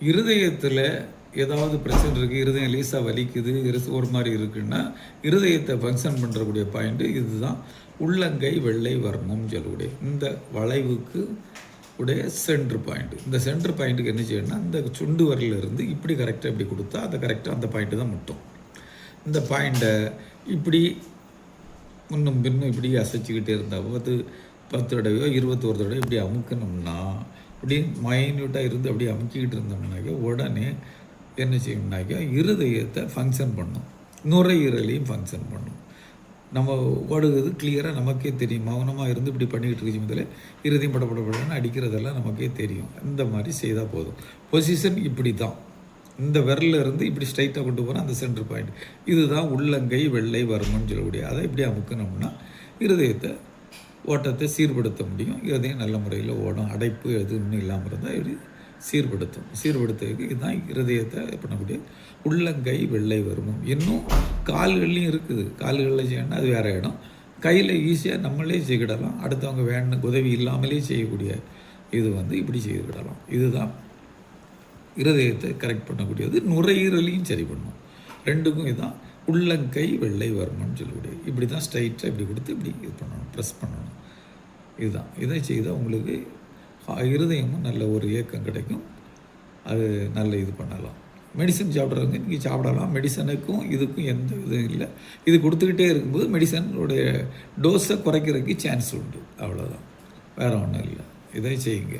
இருதயத்தில் ஏதாவது பிரச்சனை இருக்குது இருதயம் லீஸாக வலிக்குது ஒரு மாதிரி இருக்குன்னா இருதயத்தை ஃபங்க்ஷன் பண்ணுறக்கூடிய பாயிண்ட்டு இதுதான். உள்ளங்கை வெள்ளை வர்ணம் சொல்லக்கூடிய இந்த வளைவுக்கு உடைய சென்ட்ரு பாயிண்ட் இந்த சென்ட்ரு பாயிண்ட்டுக்கு என்ன செய்யணும்னா இந்த சுண்டு வரல இருந்து இப்படி கரெக்டாக இப்படி கொடுத்தா அதை கரெக்டாக அந்த பாயிண்ட்டு தான் முட்டும். இந்த பாயிண்ட்டை இப்படி முன்னும் பின்னும் இப்படி அசைச்சிக்கிட்டே இருந்தால் பத்து பத்து தடவையோ இருபத்தோரு தடவையோ இப்படி அமுக்கணும்னா அப்படின்னு மைன்யூட்டாக இருந்து அப்படியே அமுக்கிக்கிட்டு இருந்தோம்னாக்கா உடனே என்ன செய்யணும்னாக்கா இருதயத்தை ஃபங்க்ஷன் பண்ணும். நுரையீரலையும் ஃபங்க்ஷன் பண்ணும். நம்ம ஓடுகிறது கிளியராக நமக்கே தெரியும். மௌனமாக இருந்து இப்படி பண்ணிக்கிட்டு இருக்கு முதல்ல இருதயம் படப்படப்படன்னு அடிக்கிறதெல்லாம் நமக்கே தெரியும். இந்த மாதிரி செய்தால் போதும். பொசிஷன் இப்படி தான் இந்த விரல்ல இருந்து இப்படி ஸ்ட்ரைட்டாக கொண்டு போகிற அந்த சென்டர் பாயிண்ட் இதுதான் உள்ளங்கை வெள்ளை வருமன்னு சொல்லக்கூடிய அதை இப்படி அமுக்கணும்னா இருதயத்தை ஓட்டத்தை சீர்படுத்த முடியும். இருதயம் நல்ல முறையில் ஓடும். அடைப்பு எதுவும் இல்லாமல் இருந்தால் இப்படி சீர்படுத்தும். சீர்படுத்துறதுக்கு இதுதான் இருதயத்தை பண்ணக்கூடிய உள்ளங்கை வெள்ளை வருமம். இன்னும் கால்கள்லையும் இருக்குது. கால்களில் செய்யணும்னா அது வேறு இடம். கையில் ஈஸியாக நம்மளே செய்கிடலாம் அடுத்தவங்க வேணும் உதவி இல்லாமலே செய்யக்கூடிய இது வந்து இப்படி செய்துவிடலாம் இதுதான் இருதயத்தை கரெக்ட் பண்ணக்கூடியது. நுரையீரலையும் சரி பண்ணும். ரெண்டுக்கும் இதுதான் உள்ளங்கை வெள்ளை வர்மம்னு சொல்லக்கூடிய இப்படி தான் ஸ்ட்ரைட்டாக இப்படி கொடுத்து இப்படி இது பண்ணணும் ப்ரெஸ் பண்ணணும். இதுதான். இதை செய்தால் உங்களுக்கு இருதயமும் நல்ல ஒரு இயக்கம் கிடைக்கும். அது நல்ல இது பண்ணலாம். மெடிசன் சாப்பிட்றவங்க நீங்கள் சாப்பிடலாம். மெடிசனுக்கும் இதுக்கும் எந்த இதுவும் இல்லை. இது கொடுத்துக்கிட்டே இருக்கும்போது மெடிசனுடைய டோஸை குறைக்கிறதுக்கு சான்ஸ் உண்டு. அவ்வளோதான் வேறு ஒன்றும் இல்லை. இதை செய்யுங்க.